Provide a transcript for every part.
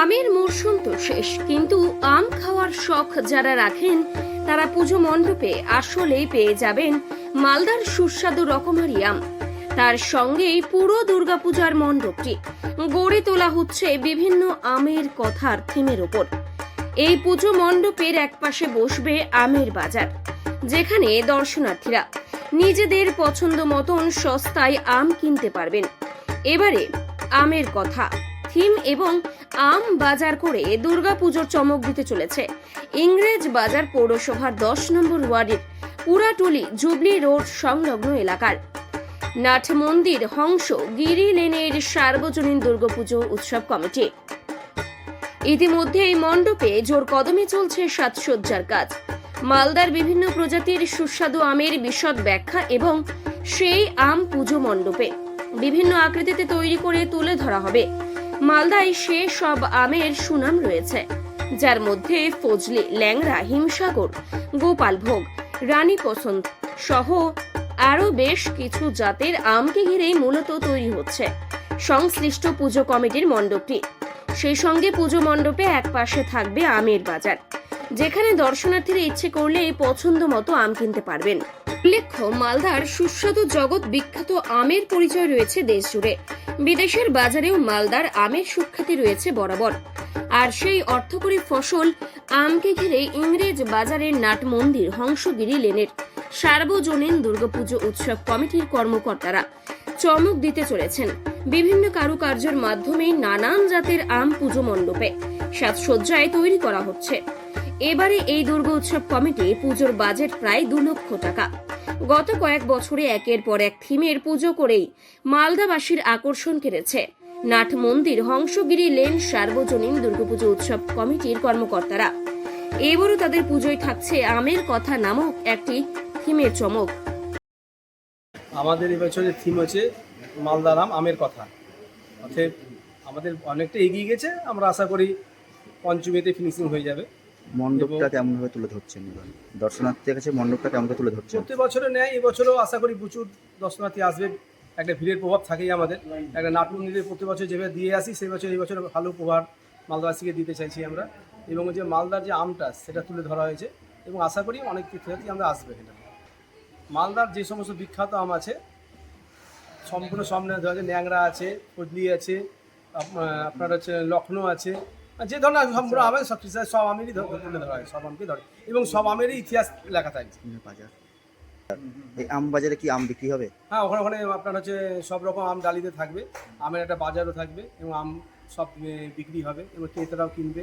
আমের মরশুম তো শেষ, কিন্তু আম খাওয়ার শখ যারা রাখেন, তারা পুজো মণ্ডপে আসলেই পেয়ে যাবেন মালদার সুস্বাদু রকমারি আম। তার সঙ্গেই পুরো দুর্গাপূজার মণ্ডপটি। গড়ে তোলা হচ্ছে বিভিন্ন আমের কথার থিমের ওপর। এই পুজো মণ্ডপের একপাশে বসবে আমের বাজার, যেখানে দর্শনার্থীরা নিজেদের পছন্দ মতন সস্তায় আম কিনতে পারবেন। এবারে আমের কথা। থিম এবং আম বাজার করে দুর্গাপুজোর চমক দিতে চলেছে। ইংরেজ বাজার পৌরসভার দশ নম্বর ওয়ার্ডের পুরাটুলি জুবলি রোড সংলগ্ন এলাকার। নাট মন্দির হংস গিরি লেনের সার্বজনীন দুর্গাপুজো উৎসব কমিটি। ইতিমধ্যে এই মণ্ডপে জোর কদমে চলছে সাজসজ্জার কাজ। মালদার বিভিন্ন প্রজাতির সুস্বাদু আমের বিশদ ব্যাখ্যা এবং সেই আম পুজো মণ্ডপে। বিভিন্ন আকৃতিতে তৈরি করে তুলে ধরা হবে। মালদায় সে সব আমের সুনাম রয়েছে, যার মধ্যে ফজলি ল্যাংরা হিমসাগর, গোপালভোগ রানী পছন্দ সহ আরও বেশ কিছু জাতের আমকে ঘিরেই মূলত তৈরি হচ্ছে। সংশ্লিষ্ট পুজো কমিটির মণ্ডপটি। সেই সঙ্গে পুজো মণ্ডপে এক পাশে থাকবে আমের বাজার, যেখানে দর্শনার্থীরা ইচ্ছে করলে পছন্দ মতো আম কিনতে পারবেন। উল্লেখ্য, মালদার সুস্বাদু জগৎ বিখ্যাত আমের পরিচয় রয়েছে দেশ জুড়ে বিদেশের বাজারেও মালদার আমের সুখ্যাতি রয়েছে বরাবর। আর সেই অর্থকরী ফসল আমকে ঘিরে ইংরেজ বাজারের নাট মন্দির হংসগিরি লেনের সার্বজনীন দুর্গাপুজো উৎসব কমিটির কর্মকর্তারা চমক দিতে চলেছেন। বিভিন্ন কারুকার্যের মাধ্যমে নানান জাতের আম পুজো মণ্ডপে সাজসজ্জায় তৈরি করা হচ্ছে। এবারে এই দুর্গা উৎসব কমিটি পুজোর বাজেট প্রায় দু লক্ষ টাকা। গত কয়েক বছরে একের পর এক থিমের পুজো করেই মালদাবাসীর আকর্ষণ কেড়েছে। নাট মন্দির, হংসগিরি, লেন, সার্বজনীন দুর্গাপুজো উৎসব কমিটির কর্মকর্তারা। এবারও তাদের পুজোয় থাকছে আমের কথা নামক একটি থিমের চমক। আমাদের এবছরের থিম হচ্ছে মালদারাম আমের কথা। অর্থাৎ আমাদের অনেকটা এগিয়ে গেছে, আমরা আশা করি পঞ্চমীতে ফিনিশিং হয়ে যাবে। মণ্ডপটা কেমন ভাবে তুলে ধরছেন এবার? দর্শনার্থীদের কাছে মণ্ডপটা কেমন তুলে ধরছেন? প্রতি বছরে নেয় এবছরও আশা করি প্রচুর দর্শনার্থী আসবে। একটা ভিড়ের প্রভাব থাকেই আমাদের। একটা নাটমন্দিরে প্রতি বছর যেভাবে দিয়ে আসি সেই বছর এই বছর ভালো প্রভাব মালদাবাসীকে দিতে চাইছি আমরা। এবং যে মালদার যে আমটা সেটা তুলে ধরা হয়েছে। এবং আশা করি অনেক তীর্থযাত্রী আমরা আসবে এটা মালদার যে সমস্ত বিখ্যাত আম আছে সম্পূর্ণ সামনে ধরা ন্যাংরা আছে ফজলি আছে আপনার হচ্ছে লখনৌ আছে। যে ধরনের সম্পূর্ণ আমের সব কিছু সব আমেরই তুলে ধরা হয় সব আমকে ধরে। এবং সব আমেরই ইতিহাস লেখা থাকে বাজার। এই আম বাজারে কি আম বিক্রি হবে? হ্যাঁ ওখানে ওখানে আপনার হচ্ছে সব রকম আম ডালিতে থাকবে আমের একটা বাজারও থাকবে এবং আম সব বিক্রি হবে এবং ক্রেতারাও কিনবে।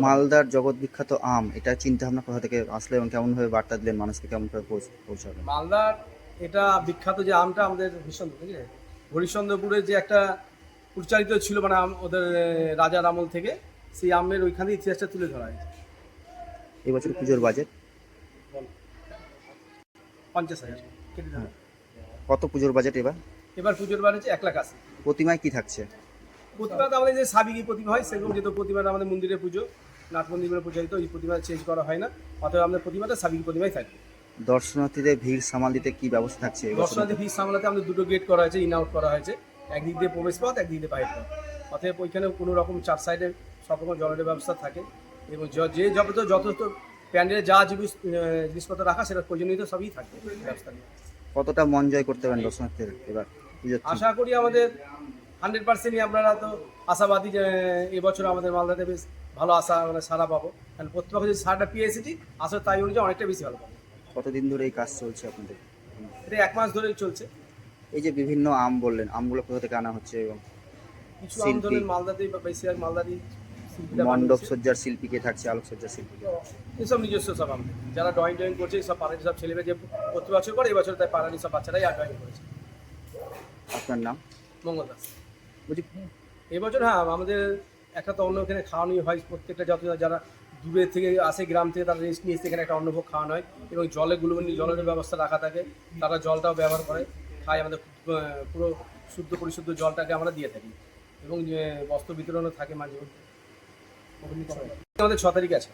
মালদার জগৎ বিখ্যাত আম এটা চিন্তা ভাবনা কোথা থেকে আসলে এবং কেমন ভাবে বার্তা দিলেন মানুষকে কেমন পৌঁছ- পৌঁছাবে মালদার এটা বিখ্যাত যে আমটা আমাদের হরিশ্চন্দ্র বুঝলে? হরিশ্চন্দ্রপুরের যে একটা উচ্চারিত ছিল মানে ওদের রাজার আমল থেকে সেই আমের ওইখানে ইতিহাসটা তুলে ধরা হয়েছে। এবছর পুজোর বাজেট? পঞ্চাশ হাজার কত পুজোর বাজেট এবার? এবার পুজোর হচ্ছে এক লাখ আশি। প্রতিমায় কি থাকছে? প্রতিমা তো আমাদের যে সাবিকি প্রতিমা হয় সেরকম যেহেতু প্রতিমাটা আমাদের মন্দিরে পুজো নাট মন্দিরে পূজারিত এই প্রতিমা চেঞ্জ করা হয় না অতএব আমাদের প্রতিমাটা সাবিকি প্রতিমাই থাকবে। দর্শনার্থীদের ভিড় সামাল দিতে কি ব্যবস্থা থাকছে দর্শনার্থী ফিস সামলাতে আমাদের দুটো গেট করা হয়েছে ইন আউট করা হয়েছে। একদিক দিয়ে প্রবেশ পথ একদিক দিয়ে বাইরের পথ। অতএব ওইখানে কোনো রকম চার সাইডে সব রকম জলের ব্যবস্থা থাকে। এবং যে যত যথেষ্ট প্যান্ডেলে যা জিনিস জিনিসপত্র রাখা সেটা প্রয়োজনীয় সবই থাকে ব্যবস্থা নিয়ে। কতটা মন জয় করতে পারেন দর্শনার্থীদের এবার আশা করি আমাদের হান্ড্রেড পার্সেন্টই আপনারা তো আশাবাদী যে এবছর আমাদের মালদাতে বেশ ভালো আশা মানে সারা পাবো। কারণ প্রত্যেক যদি সারাটা পেয়েছি আসলে তাই অনুযায়ী অনেকটা বেশি ভালো পাবো। কতদিন ধরে এই কাজ চলছে আপনাদের? এটা এক মাস ধরেই চলছে। এই যে বিভিন্ন আম বললেন আমগুলো কোথা থেকে আনা হচ্ছে এবং কিছু শিল্পী। আন্দোলন মালদাতেই বা বেশিরভাগ শিল্পীরা মণ্ডপ সজ্জার শিল্পী কে থাকছে আলোক সজ্জার শিল্পী এসব নিজস্ব সব আমাদের যারা ড্রয়িং ড্রয়িং করছে সব পাড়ার সব ছেলেমেয়ে যে প্রতি বছর করে এবছর তাই পাড়ারই সব বাচ্চারাই আর ড্রয়িং করেছে। আপনার নাম? মঙ্গল দাস। বলছি এবছর হ্যাঁ আমাদের একটা তো অন্য এখানে খাওয়ানো হয় প্রত্যেকটা যত যারা দূরে থেকে আসে গ্রাম থেকে তারা রেস্ট নিয়ে এসে এখানে একটা অন্নভোগ খাওয়ানো হয় এবং জলে গুলোবন্দি জলের ব্যবস্থা রাখা থাকে তারা জলটাও ব্যবহার করে। খায় আমাদের পুরো শুদ্ধ পরিশুদ্ধ জলটাকে আমরা দিয়ে থাকি। এবং বস্ত্র বিতরণও থাকে মাঝে মধ্যে। আমাদের ছ তারিখ আছে।